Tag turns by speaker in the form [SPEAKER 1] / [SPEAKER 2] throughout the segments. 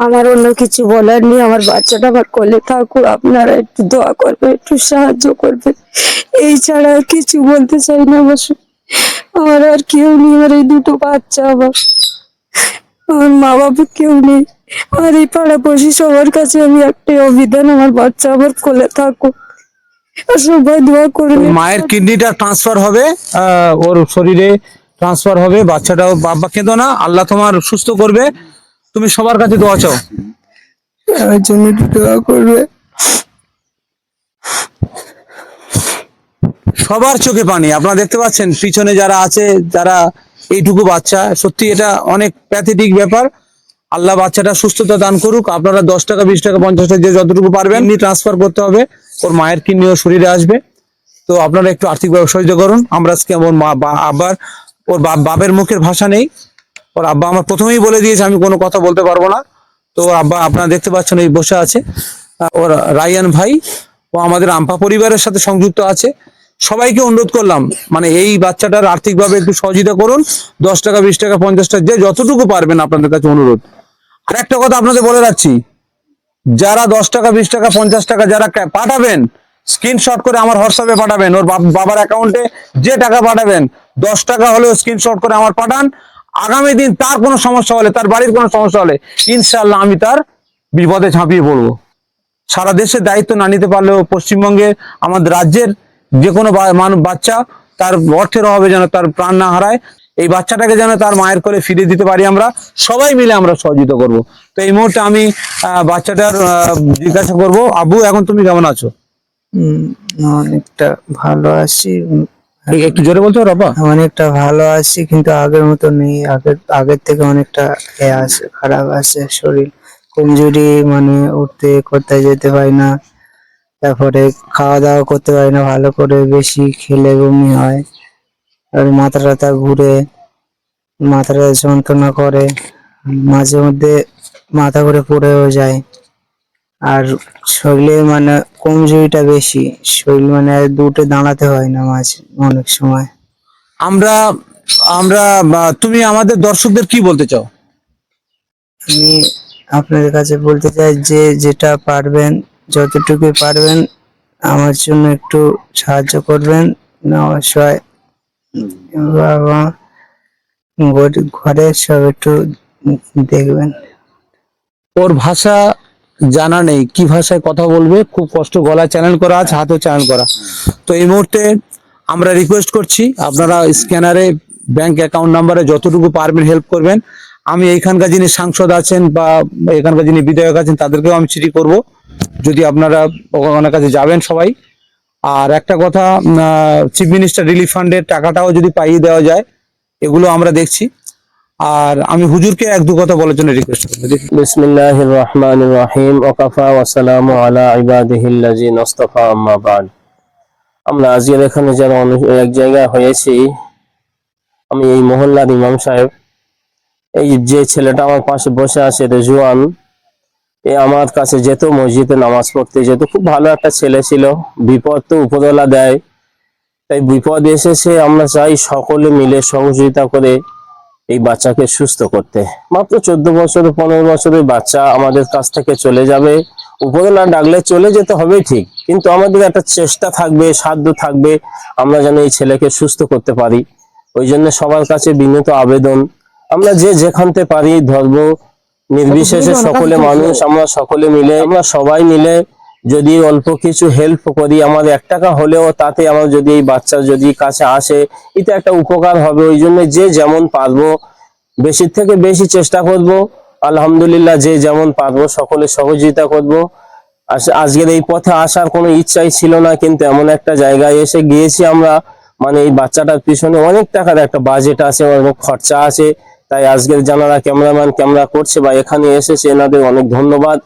[SPEAKER 1] আমার অন্য কিছু বলার নেই, আমার বাচ্চাটা আমার কোলে থাকুক, আপনারা একটু দোয়া করবেন, একটু সাহায্য করবেন। এই ছাড়া কিছু বলতে চাই না অবশ্য আমার আর কেউ নেই, আমার এই দুটো বাচ্চা আমার। আমার মা বাবা কেউ নেই। আর এই পাড়া পাড়াপড়শি সবার কাছে আমি একটাই অভিধান, আমার বাচ্চা আমার কোলে থাকুক। সবাই দোয়া করবেন।
[SPEAKER 2] মায়ের কিডনিটা ট্রান্সফার হবে ওর শরীরে ট্রান্সফার হবে, বাচ্চাটাও বাবা কেঁদো না, আল্লাহ তোমার সুস্থ করবে। তুমি সবার কাছে দোয়া চাও?
[SPEAKER 1] আমার জন্য একটু দোয়া করবে।
[SPEAKER 2] সবার চোখে পানি। আপনারা দেখতে পাচ্ছেন পিছনে যারা আছে যারা এইটুকু বাচ্চা সত্যি এটা অনেক প্যাথেটিক ব্যাপার। আল্লাহ বাচ্চাটা সুস্থতা দান করুক। আপনারা দশ টাকা বিশ টাকা পঞ্চাশ টাকা যে যতটুকু পারবেন এমনি ট্রান্সফার করতে হবে। ওর মায়ের কিডনি ওর শরীরে আসবে। তো আপনারা একটু আর্থিকভাবে সহযোগিতা করুন। আমরা আজকে আমার মা বা- আব্বার ওর বাপ- বাপের মুখের ভাষা নেই। ওর আব্বা আমার প্রথমেই বলে দিয়েছে, আমি কোনো কথা বলতে পারব না। তো ওর আব্বা, আপনারা দেখতে পাচ্ছেন এই বসে আছে। ওর রায়ান ভাই, ও আমাদের আম্পা পরিবারের সাথে সংযুক্ত আছে। সবাইকে অনুরোধ করলাম মানে এই বাচ্চাটার আর্থিকভাবে একটু সহযোগিতা করুন। দশ টাকা, বিশ টাকা, পঞ্চাশ টাকা, যে যতটুকু পারবেন আপনাদের কাছে অনুরোধ। আর একটা কথা আপনাদের বলে রাখছি, যারা দশ টাকা, বিশ টাকা, পঞ্চাশ টাকা যারা পাঠাবেন স্ক্রিনশট করে আমার হোয়াটসঅ্যাপে পাঠাবেন। ওর বাবার অ্যাকাউন্টে যে টাকা পাঠাবেন, দশ টাকা হলেও স্ক্রিনশট করে আমার পাঠান। আগামী দিন তার কোনো সমস্যা হলে, তার বাড়ির কোনো সমস্যা হলে ইনশাল্লাহ আমি তার বিপদে ঝাঁপিয়ে পড়ব। সারা দেশের দায়িত্ব না নিতে পারলেও পশ্চিমবঙ্গে আমাদের রাজ্যের যে কোনো বাচ্চা তার অর্থের অভাবে যেন তার প্রাণ না হারায়, এই বাচ্চাটাকে যেন তার মায়ের কোলে ফিরিয়ে দিতে পারি আমরা, সবাই মিলে আমরা সহযোগিতা করব। তো এই মুহূর্তে আমি বাচ্চাটার জিজ্ঞাসা করব, আবু এখন তুমি কেমন আছো?
[SPEAKER 3] অনেকটা ভালো আছি।
[SPEAKER 2] একটু জোরে বলছো বাবা
[SPEAKER 3] অনেকটা ভালো আছি, কিন্তু আগের মতো নেই। আগের আগের থেকে অনেকটা এ আছে, খারাপ আছে শরীর। কমজোরি মানে উঠতে কোথায় যেতে পারি না। তারপরে খাওয়া দাওয়া করতে পারি না, ভালো করে বেশি খেলে বমি হয়। আর মাথা টাথা ঘুরে মাথাটা যন্ত্রণা করে। মাঝে মধ্যে মাথা ঘুরে পড়েও যায়। আর শরীরে মানে কমজোরিটা বেশি। শরীর মানে দুটো দাঁড়াতে হয় না মাঝে অনেক সময়।
[SPEAKER 2] আমরা আমরা তুমি আমাদের দর্শকদের কি বলতে চাও?
[SPEAKER 3] আমি আপনাদের কাছে বলতে চাই যে যেটা পারবেন যতটুকু পারবেন আমার জন্য একটু সাহায্য করবেন। বাবা ঘরে সব একটু দেখবেন।
[SPEAKER 2] ওর ভাষা জানা নেই কি ভাষায় কথা বলবে, খুব কষ্ট, গলা চ্যানেল করা আছে, হাতেও চ্যানেল করা। তো এই মুহূর্তে আমরা রিকোয়েস্ট করছি, আপনারা স্ক্যানারে ব্যাংক অ্যাকাউন্ট নাম্বারে যতটুকু পারবেন হেল্প করবেন, আমি এইখানকার যিনি সাংসদ আছেন বা এখানকার যিনি বিধায়ক আছেন, তাদেরকেও আমি চিঠি করব, যদি আপনারা ওনার কাছে যাবেন সবাই। আর একটা কথা চিফ মিনিস্টার রিলিফ ফান্ডের টাকাটাও যদি পাইয়ে দেওয়া যায়, এগুলো আমরা দেখছি। আর আমি হুজুরকে এক দু কথা বলার জন্য রিকোয়েস্ট করব।
[SPEAKER 4] বিসমিল্লাহির রহমানির রহিম ওকাফা ওয়াসালামু আলা ইবাদিহিল্লাযিন ইসতাফা আম্মা বাদ। আমরা আজকের এখানে যারা এক জায়গায় হয়েছি, আমি এই মহল্লার ইমাম সাহেব। এই যে ছেলেটা আমার পাশে বসে আছে রেজুয়ান এ আমার কাছে যেত মসজিদে নামাজ পড়তে যেত। খুব ভালো একটা ছেলে ছিল, বিপদ তো উপদলা দেয়। তাই বিপদ এসেছে আমরা চাই সকলে মিলে সহযোগিতা করে এই বাচ্চাকে সুস্থ করতে। মাত্র চোদ্দ বছর পনেরো বছরের বাচ্চা আমাদের কাছ থেকে চলে যাবে। উপরে না ডাকলে চলে যেতে হবে ঠিক কিন্তু আমাদের একটা চেষ্টা থাকবে সাধ্য থাকবে আমরা যেন এই ছেলেকে সুস্থ করতে পারি। ওই জন্য সবার কাছে বিনীত আবেদন আমরা যে যেখানতে পারি ধর্ম নির্বিশেষে সকলে মানুষ আমরা সকলে মিলে আমরা সবাই মিলে যদি অল্প কিছু হেল্প করি, আমার এক টাকা হলেও তাতে আমার যদি এই বাচ্চা যদি কাছে আসে, এটা একটা উপকার হবে। ওই জন্য যে যেমন পারব, বেশি থেকে বেশি চেষ্টা করব। আলহামদুলিল্লাহ যে যেমন পারব, সকলে সহযোগিতা করব। আজ- আজকের এই পথে আসার কোনো ইচ্ছাই ছিল না, কিন্তু এমন একটা জায়গায় এসে গিয়েছি আমরা। মানে এই বাচ্চাটার পিছনে অনেক টাকার একটা বাজেট আছে, অনেক খরচা আছে। তাই আজকের যারা ক্যামেরাম্যান ক্যামেরা করছে বা এখানে এসেছে, এনাদের অনেক ধন্যবাদ।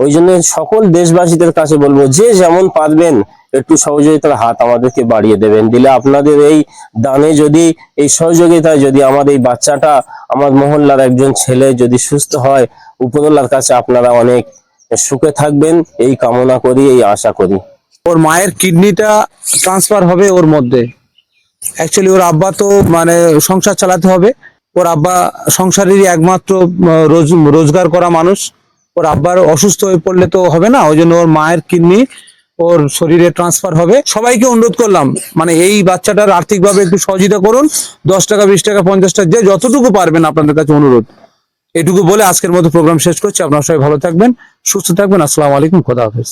[SPEAKER 4] ওই জন্য সকল দেশবাসীদের কাছে বলব, যে যেমন পারবেন, একটু সহযোগিতার হাত আমাদেরকে বাড়িয়ে দেবেন। দিলে আপনাদের এই দানে যদি, এই সহযোগিতায় যদি আমার এই বাচ্চাটা, আমার মহল্লার একজন ছেলে যদি সুস্থ হয়, উপরওয়ালার কাছে আপনারা অনেক সুখে থাকবেন। এই কামনা করি, এই আশা করি।
[SPEAKER 2] ওর মায়ের কিডনিটা ট্রান্সফার হবে ওর মধ্যে। অ্যাকচুয়ালি ওর আব্বা তো মানে সংসার চালাতে হবে। ওর আব্বা সংসারেরই একমাত্র রোজগার করা মানুষ। ওর আব্বার অসুস্থ হয়ে পড়লে তো হবে না, ওই জন্য ওর মায়ের কিডনি ওর শরীরে ট্রান্সফার হবে। সবাইকে অনুরোধ করলাম মানে এই বাচ্চাটার আর্থিকভাবে একটু সহযোগিতা করুন, দশ টাকা, বিশ টাকা, পঞ্চাশ টাকা, যে যতটুকু পারবেন আপনাদের কাছে অনুরোধ। এটুকু বলে আজকের মতো প্রোগ্রাম শেষ করছি, আপনারা সবাই ভালো থাকবেন, সুস্থ থাকবেন, আসসালামু আলাইকুম, খোদা হাফেজ।